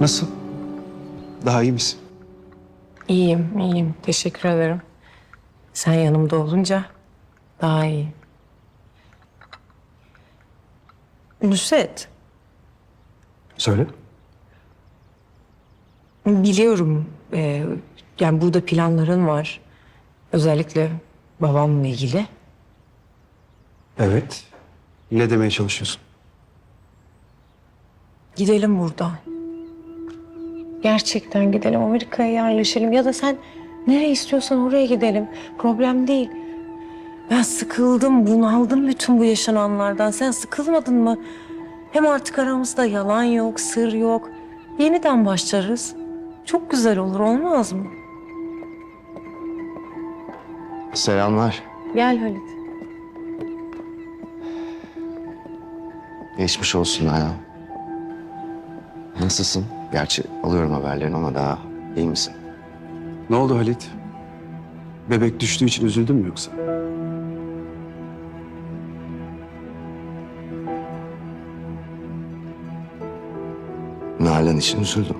Nasıl? Daha iyi misin? İyiyim, iyiyim. Teşekkür ederim. Sen yanımda olunca daha iyi. Nusret, Söyle. biliyorum e, yani burada planların var. Özellikle babamla ilgili. Evet. Ne demeye çalışıyorsun? Gidelim buradan. Gerçekten gidelim Amerika'ya yerleşelim ya da sen nereye istiyorsan oraya gidelim. Problem değil. Ben sıkıldım, bunaldım bütün bu yaşananlardan. Sen sıkılmadın mı? Hem artık aramızda yalan yok, sır yok. Yeniden başlarız. Çok güzel olur, olmaz mı? Selamlar. Gel Halit. Geçmiş olsun Aya. Nasılsın? Gerçi alıyorum haberlerini ama daha iyi misin? Ne oldu Halit? Bebek düştüğü için üzüldün mü yoksa? Nalan için üzüldüm.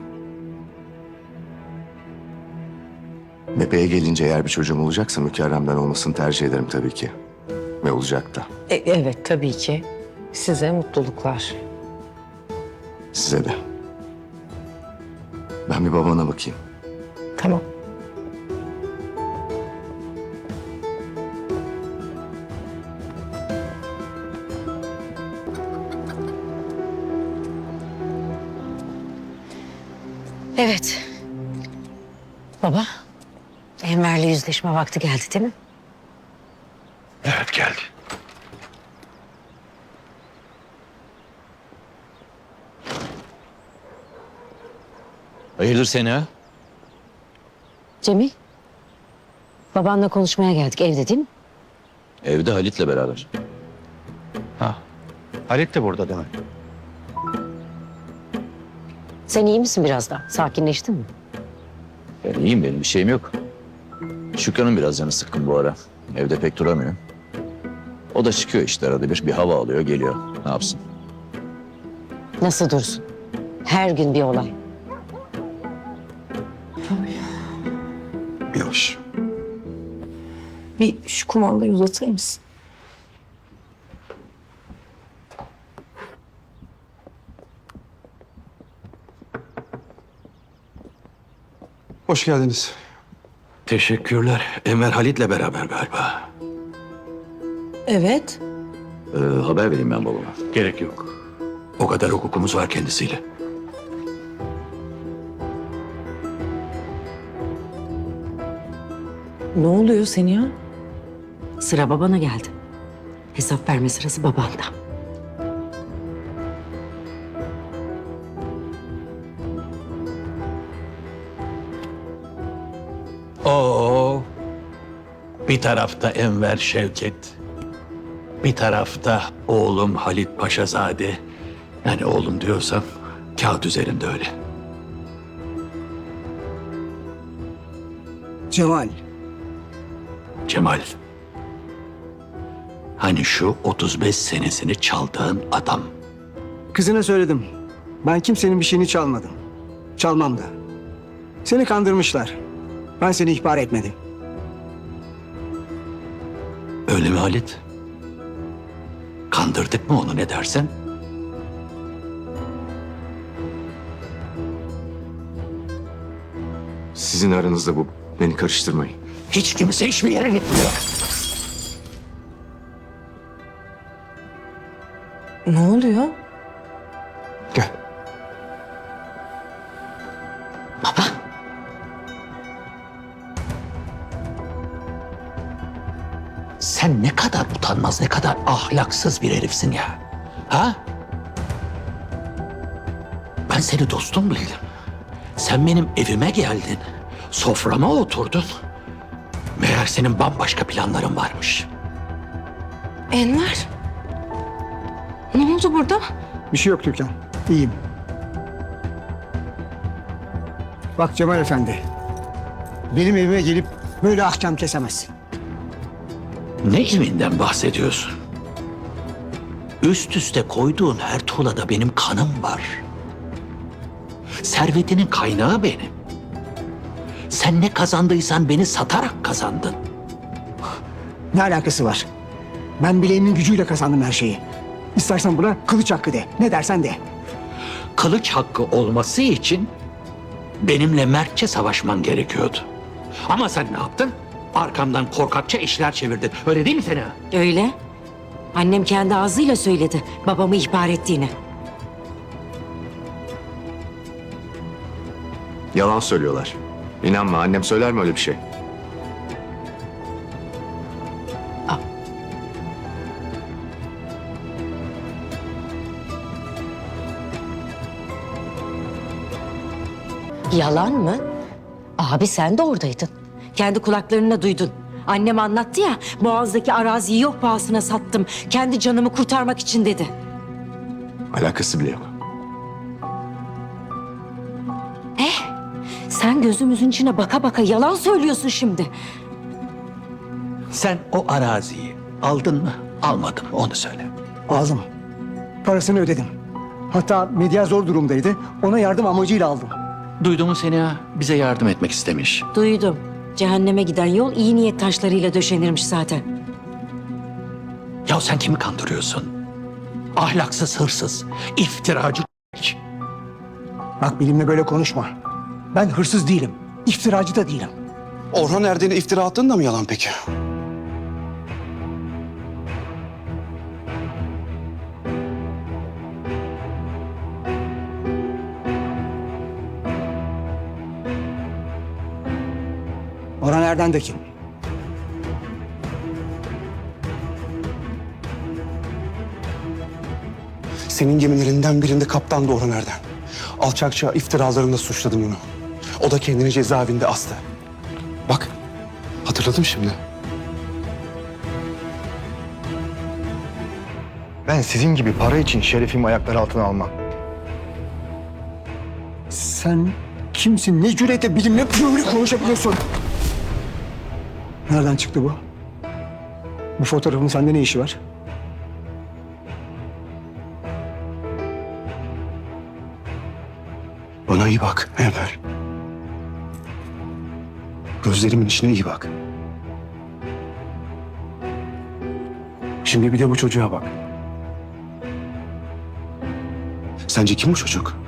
Bebeğe gelince eğer bir çocuğum olacaksa mükerremden olmasını tercih ederim tabii ki. Ve olacak da. E, evet, tabii ki. Size mutluluklar. Size de. Ben bir babana bakayım. Tamam. Evet. Baba, Enver'le yüzleşme vakti geldi değil mi? Evet geldi. Hayırdır seni ha? Cemil, babanla konuşmaya geldik evde değil mi? Evde Halit'le beraber. Ha. Halit de burada demek. Sen iyi misin biraz daha? Sakinleştin mi? Ben iyiyim benim bir şeyim yok. Şükran'ın biraz canı sıkkın bu ara. Evde pek duramıyor. O da çıkıyor işte arada bir. Bir hava alıyor geliyor. Ne yapsın? Nasıl dursun? Her gün bir olay. Yavaş. Bir şu kumandayı uzatır mısın? Hoş geldiniz. Teşekkürler. Enver Halit'le beraber galiba. Evet. Ee, haber vereyim ben babama. Gerek yok. O kadar hukukumuz var kendisiyle. Ne oluyor seni ya? Sıra babana geldi. Hesap verme sırası babanda. Oo. Bir tarafta Enver Şevket. Bir tarafta oğlum Halit Paşazade. Yani oğlum diyorsam kağıt üzerinde öyle. Cemal, Cemal. Hani şu 35 senesini çaldığın adam. kızına söyledim. Ben kimsenin bir şeyini çalmadım. Çalmam da. Seni kandırmışlar. Ben seni ihbar etmedim. Öyle mi Halit? Kandırdık mı onu ne dersen? Sizin aranızda bu. Beni karıştırmayın. Hiç kimse hiçbir yere gitmiyor. Ne oluyor? Gel. Sen ne kadar utanmaz, ne kadar ahlaksız bir herifsin ya. Ha? Ben seni dostum bildim. Sen benim evime geldin. Soframa oturdun. Senin bambaşka planların varmış. Enver. Ne oldu burada? Bir şey yok Türkan. İyiyim. Bak Cemal Efendi. Benim evime gelip böyle ahkam kesemezsin. Ne evinden bahsediyorsun? Üst üste koyduğun her tuğlada benim kanım var. Servetinin kaynağı benim. Sen ne kazandıysan beni satarak kazandın. Ne alakası var? Ben bileğimin gücüyle kazandım her şeyi. İstersen buna kılıç hakkı de. Ne dersen de. Kılıç hakkı olması için benimle mertçe savaşman gerekiyordu. Ama sen ne yaptın? Arkamdan korkakça işler çevirdin. Öyle değil mi Sena? Öyle. Annem kendi ağzıyla söyledi babamı ihbar ettiğini. Yalan söylüyorlar. İnanma annem söyler mi öyle bir şey? Yalan mı? Abi sen de oradaydın. Kendi kulaklarınla duydun. Annem anlattı ya, Boğaz'daki araziyi yok pahasına sattım. Kendi canımı kurtarmak için dedi. Alakası bile yok. Sen gözümüzün içine baka baka yalan söylüyorsun şimdi. Sen o araziyi aldın mı, almadın mı onu söyle. Aldım. Parasını ödedim. Hatta medya zor durumdaydı. Ona yardım amacıyla aldım. Duydun mu Sena? Bize yardım etmek istemiş. Duydum. Cehenneme giden yol iyi niyet taşlarıyla döşenirmiş zaten. Ya sen kimi kandırıyorsun? Ahlaksız hırsız, iftiracı Bak benimle böyle konuşma. Ben hırsız değilim. İftiracı da değilim. Orhan Erden'e iftira attığın da mı yalan peki? Orhan Erden de kim? Senin gemilerinden birinde kaptandı Orhan Erden. Alçakça iftiralarında suçladın onu. O da kendini cezaevinde astı. Bak, hatırladım şimdi. Ben sizin gibi para için şerefimi ayaklar altına almam. Sen kimsin? Ne cüretle benimle böyle konuşabiliyorsun? Nereden çıktı bu? Bu fotoğrafın sende ne işi var? Bana iyi bak Enver. Gözlerimin içine iyi bak. Şimdi bir de bu çocuğa bak. Sence kim bu çocuk?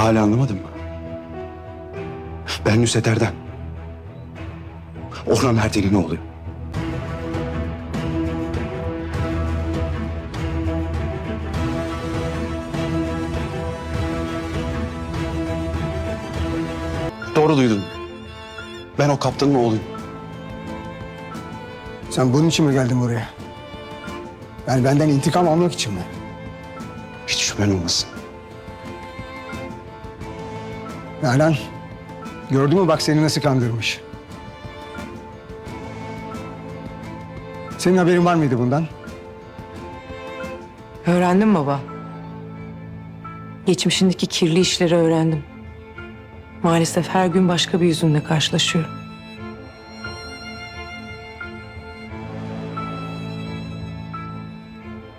Hala anlamadın mı? Ben Nusret Erdem. Orhan Erden'in oğluyum. Doğru duydun. Ben o kaptanın oğluyum. Sen bunun için mi geldin buraya? Yani benden intikam almak için mi? Hiç şüphen olmasın. Nalan, gördün mü bak seni nasıl kandırmış. Senin haberin var mıydı bundan? Öğrendim baba. Geçmişindeki kirli işleri öğrendim. Maalesef her gün başka bir yüzünle karşılaşıyorum.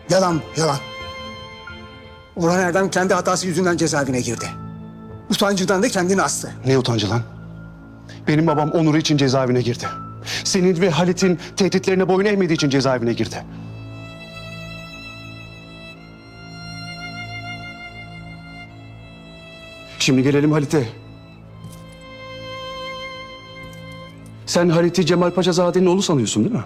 Yalan, yalan. Orhan Erdem kendi hatası yüzünden cezaevine girdi. Utancından da kendini astı. Ne utancı lan? Benim babam onuru için cezaevine girdi. Senin ve Halit'in tehditlerine boyun eğmediği için cezaevine girdi. Şimdi gelelim Halit'e. Sen Halit'i Cemal Paşazade'nin oğlu sanıyorsun değil mi?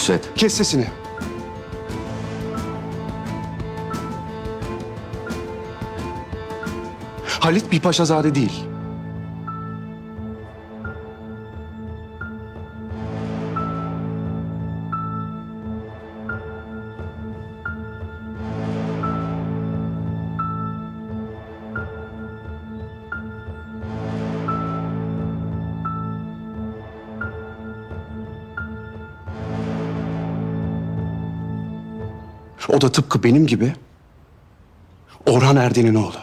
Nusret, Kes sesini. Halit bir paşazade değil. O da tıpkı benim gibi Orhan Erden'in oğlu.